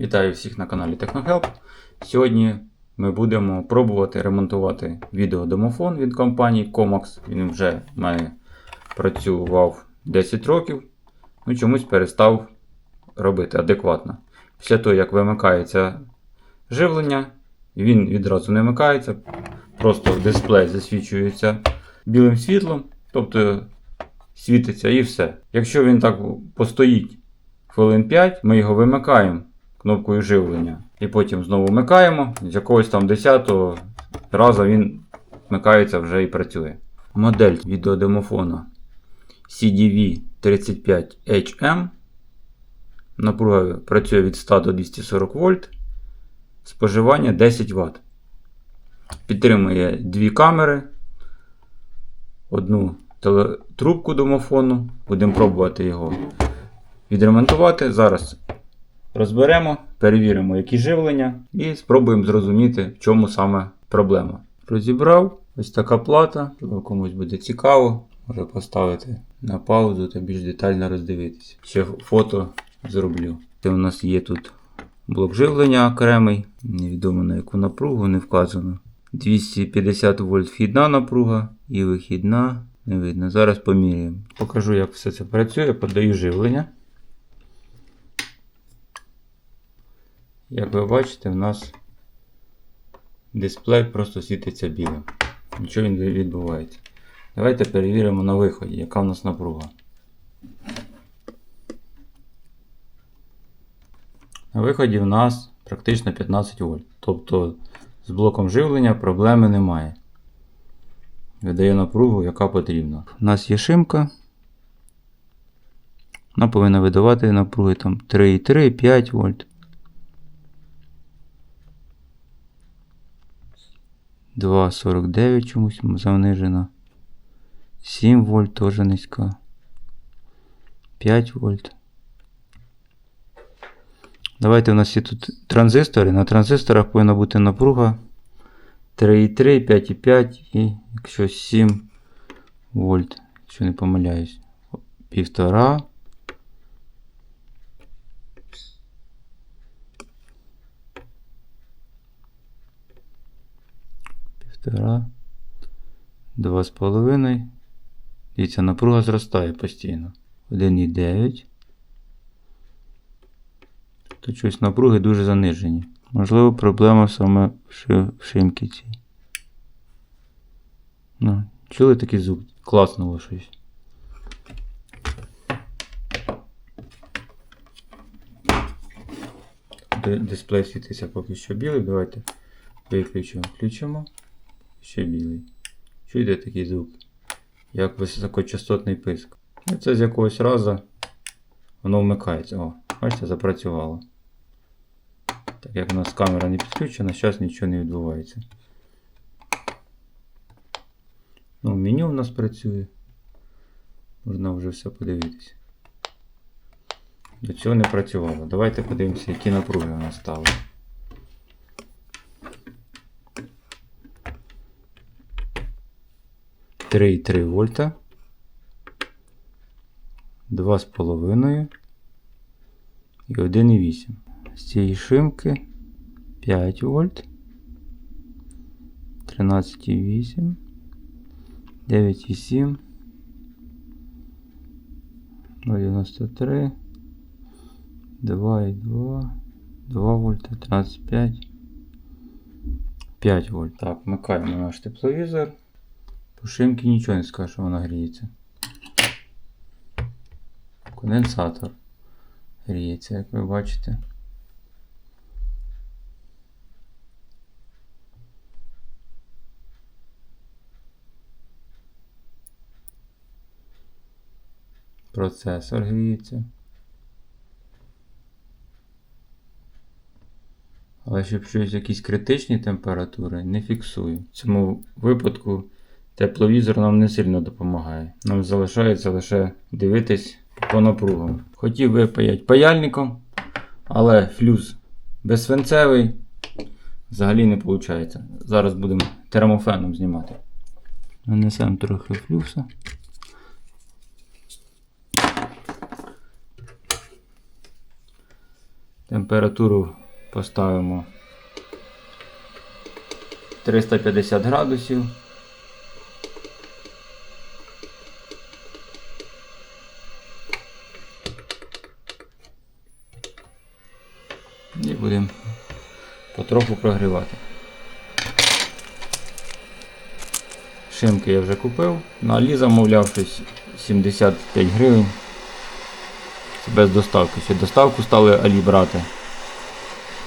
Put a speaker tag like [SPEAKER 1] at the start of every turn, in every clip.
[SPEAKER 1] Вітаю всіх на каналі TechnoHelp. Сьогодні ми будемо пробувати ремонтувати відеодомофон від компанії Comax. Він вже в мене працював 10 років, ну чомусь перестав робити адекватно. Після того, як вимикається живлення, він відразу не вмикається, просто дисплей засвічується білим світлом, тобто світиться і все. Якщо він так постоїть хвилин 5, ми його вимикаємо кнопкою живлення. І потім знову вмикаємо. З якогось там 10-го разу він вмикається вже і працює. Модель відеодемофона CDV 35HM. Напруга працює від 100 до 240 вольт. Споживання 10 Вт. Підтримує дві камери, одну трубку домофону. Будемо пробувати його відремонтувати. Зараз розберемо, перевіримо, які живлення, і спробуємо зрозуміти, в чому саме проблема. Розібрав ось така плата, якщо комусь буде цікаво, може поставити на паузу та більш детально роздивитися. Ще фото зроблю. Це у нас є тут блок живлення окремий, невідомо на яку напругу не вказано. 250 вольт вхідна напруга і вихідна. Не видно. Зараз поміряємо. Покажу, як все це працює. Подаю живлення. Як ви бачите, в нас дисплей просто світиться білим. Нічого не відбувається. Давайте перевіримо на виході, яка в нас напруга. На виході в нас практично 15 вольт. Тобто з блоком живлення проблеми немає. Видає напругу, яка потрібна. У нас є шимка. Вона повинна видавати напруги там 3,3, 5 вольт. 2,49 чомусь занижена. 7 вольт теж низька. 5 вольт. Давайте у нас є тут транзистори. На транзисторах повинна бути напруга 3,3, 5,5 і якщо 7 вольт, якщо не помиляюсь, півтора. Півтора. Два з половиною. Дивіться, напруга зростає постійно. 1,9. Тут щось напруги дуже занижені. Можливо, проблема саме в ши- в шимці цій. Ну, чули такий звук? Класного щось. Дисплей світиться поки що білий. Давайте виключимо, включимо. Ще білий. Чуєте такий звук? Як високочастотний писк. І це з якогось разу воно вмикається. О, бачите, запрацювало. Так як у нас камера не підключена, зараз нічого не відбувається. Ну, меню у нас працює. Можна вже все подивитися. До цього не працювало. Давайте подивимося, які напруги у нас стали. Три і три вольта. Два з половиною і 1,8. З цієї шимки 5 вольт. 13,8. 9,7. 0,93. 2,2. 2 вольта. 13,5. 5 вольт. Так, вмикаємо наш тепловізор. По шимки нічого не скаже, що вона гріється. Конденсатор гріється, як ви бачите. Процесор гріється. Але щоб щось якісь критичні температури не фіксую. В цьому випадку тепловізор нам не сильно допомагає. Нам залишається лише дивитись по напругам. Хотів випаять паяльником, але флюс безсвинцевий взагалі не виходить. Зараз будемо термофеном знімати. Нанесемо трохи флюса. Температуру поставимо 350 градусів. І будемо потроху прогрівати. Шинки я вже купив. На Алі замовляв щось 75 гривень. Це без доставки. Ще доставку стали Алі брати.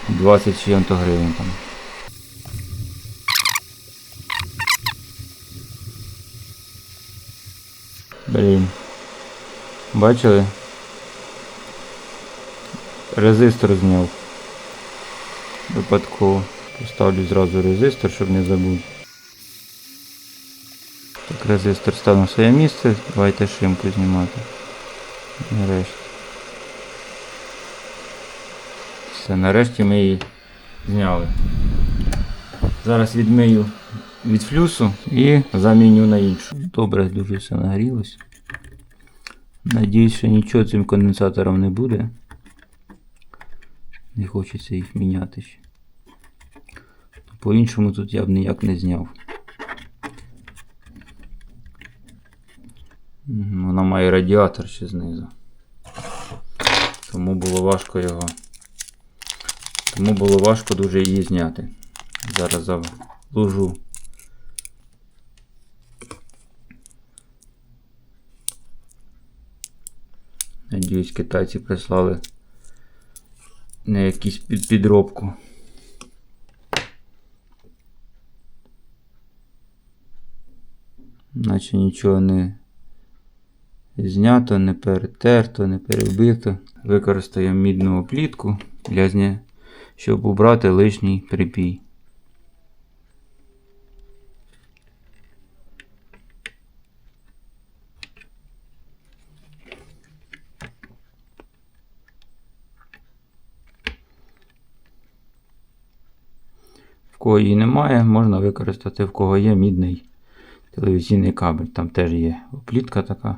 [SPEAKER 1] 20 з чим-то гривень там. Блін. Бачили? Резистор зняв. Випадково. Поставлю зразу резистор, щоб не забути. Так, резистор став на своє місце. Давайте шимку знімати. Нарешті. Все, нарешті ми її зняли. Зараз відмию від флюсу і заміню на іншу. Добре, дуже все нагрілось. Надіюсь, що нічого цим конденсатором не буде. Не хочеться їх міняти ще. По-іншому тут я б ніяк не зняв. Вона має радіатор ще знизу. Тому було важко його. Тому було важко дуже її зняти. Зараз заложу. Надіюсь, китайці прислали не якісь під підробку. Наче нічого не знято, не перетерто, не перебито. Використаємо мідну плітку для зня... щоб убрати лишній припій. Кого її немає, можна використати в кого є мідний телевізійний кабель. Там теж є оплітка така.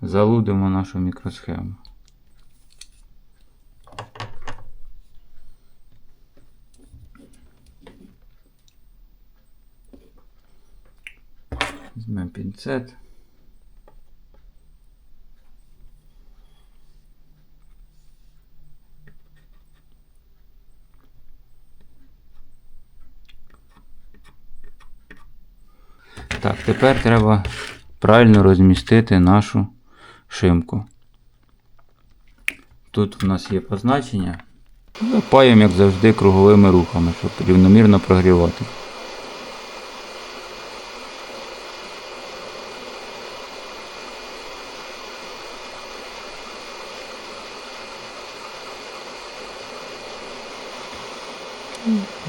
[SPEAKER 1] Залудимо нашу мікросхему. Візьмемо пінцет. Так, тепер треба правильно розмістити нашу шимку. Тут у нас є позначення. Запаємо, як завжди, круговими рухами, щоб рівномірно прогрівати.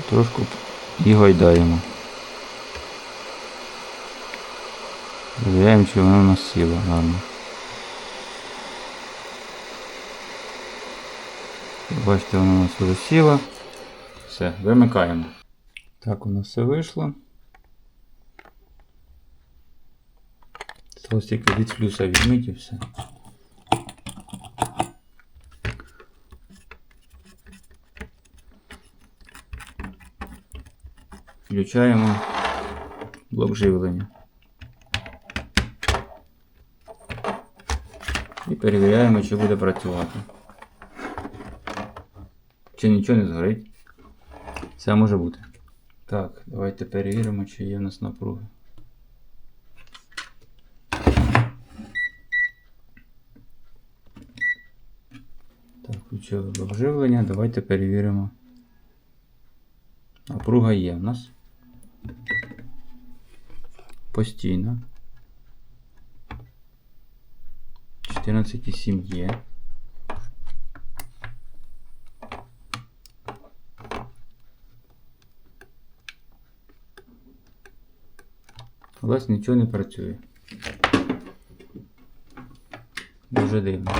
[SPEAKER 1] Трошку і гойдаємо. Перевіряємо, чи воно у нас сіло гарно. Бачите, воно у нас вже сіло. Все, вимикаємо. Так, у нас все вийшло. Сталося тільки від флюса відмить і все. Включаємо блок живлення. І перевіряємо, чи буде працювати. Чи нічого не згорить. Це може бути. Так, давайте перевіримо, чи є в нас напруги. Так, включили блок живлення. Давайте перевіримо. Напруга є в нас. Постійно. 14,7 є. У вас нічого не працює. Дуже дивно.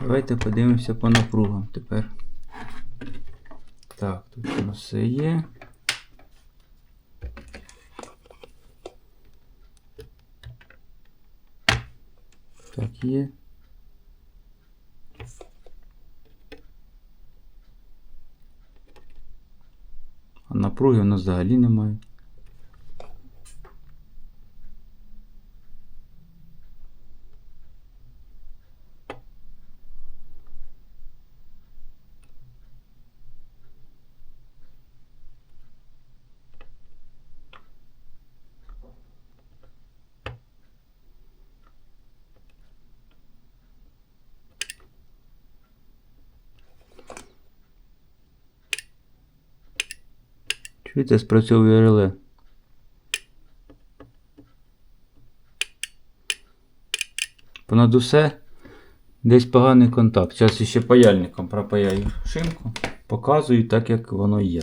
[SPEAKER 1] Давайте подивимося по напругам тепер. Так, тут у нас все є. 2 А напруги у нас взагалі немає. Чуєте, спрацьовує реле. Понад усе десь поганий контакт. Зараз ще паяльником пропаяю шинку. Показую так, як воно є.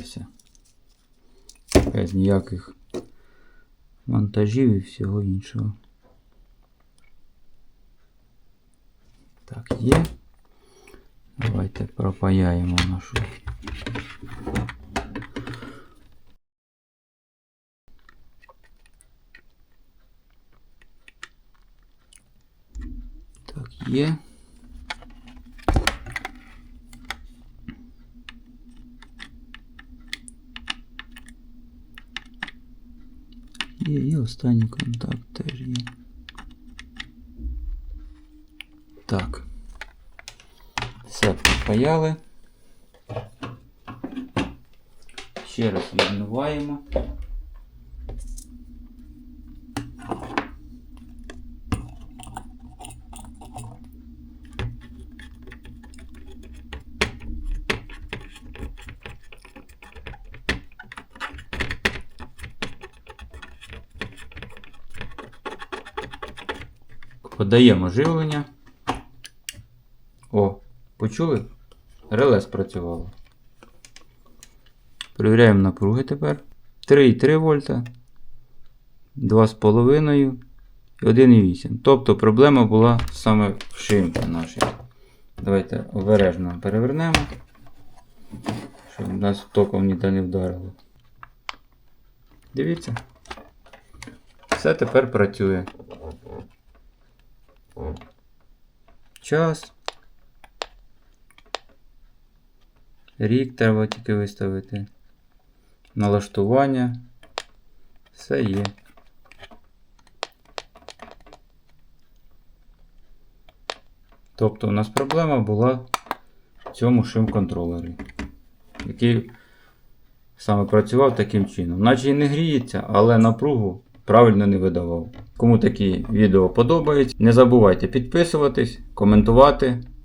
[SPEAKER 1] Без ніяких монтажів і всього іншого. Так, є. Давайте пропаяємо нашу. Так, є. Є, і останній контакт теж є. Так. Все пропаяли. Ще раз відмиваємо. Подаємо живлення. О, почули? Реле спрацювало. Перевіряємо напруги тепер. 3,3 вольта, 2,5 і 1,8. Тобто проблема була саме в шимці нашій. Давайте обережно перевернемо, щоб нас током ніде не вдарило. Дивіться. Все тепер працює. Час. Рік треба тільки виставити. Налаштування. Все є. Тобто у нас проблема була в цьому шим-контролері, який саме працював таким чином. Наче і не гріється, але напругу правильно не видавав. Кому такі відео подобаються, не забувайте підписуватись, коментувати.